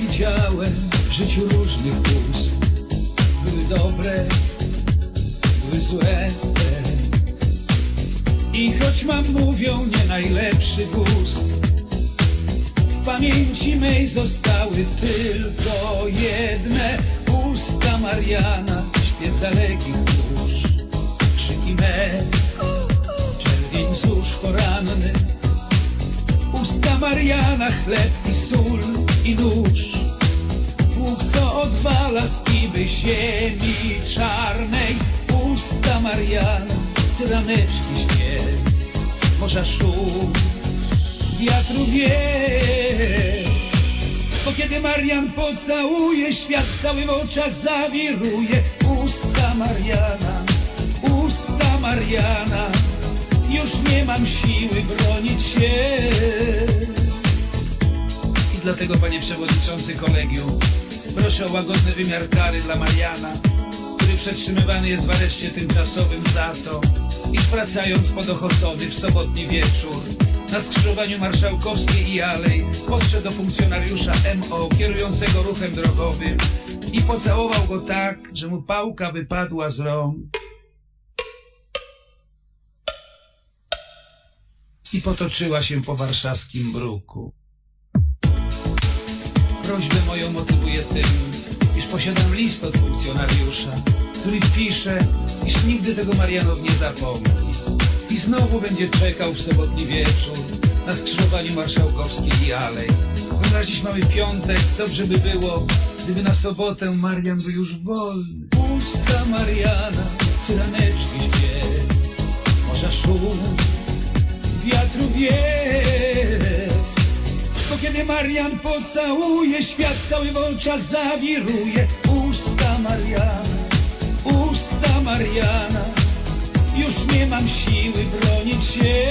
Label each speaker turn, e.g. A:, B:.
A: widziałem w życiu różnych ust. Były dobre, były złe. I choć mam mówią nie najlepszy gust, w pamięci mej zostały tylko jedne. Usta Mariana, śpiew dalekich dusz, krzyki me, czerwień zusz poranny, usta Mariana, chleb i sól nóż. Bóg, co odwala z kiby ziemi czarnej, usta Mariana, cyraneczki śpiew, morza szum, wiatru wiew. Bo kiedy Marian pocałuje, świat cały w oczach zawiruje. Usta Mariana, usta Mariana, już nie mam siły dlatego, panie przewodniczący kolegium, proszę o łagodny wymiar kary dla Mariana, który przetrzymywany jest w areszcie tymczasowym za to, iż wracając pod Ochocony w sobotni wieczór, na skrzyżowaniu Marszałkowskiej i Alej podszedł do funkcjonariusza MO kierującego ruchem drogowym i pocałował go tak, że mu pałka wypadła z rąk. I potoczyła się po warszawskim bruku. Prośbę moją motywuje tym, iż posiadam list od funkcjonariusza, który pisze, iż nigdy tego Marianow nie zapomni. I znowu będzie czekał w sobotni wieczór na skrzyżowaniu Marszałkowskiej i Alej. Ponieważ dziś mamy piątek, dobrze by było, gdyby na sobotę Marian był już wolny. Usta Mariana, cyraneczki śpiew, morza szum, wiatru wiew kiedy Marian pocałuje Świat cały w oczach zawiruje. Usta Mariana, usta Mariana Już nie mam siły bronić się.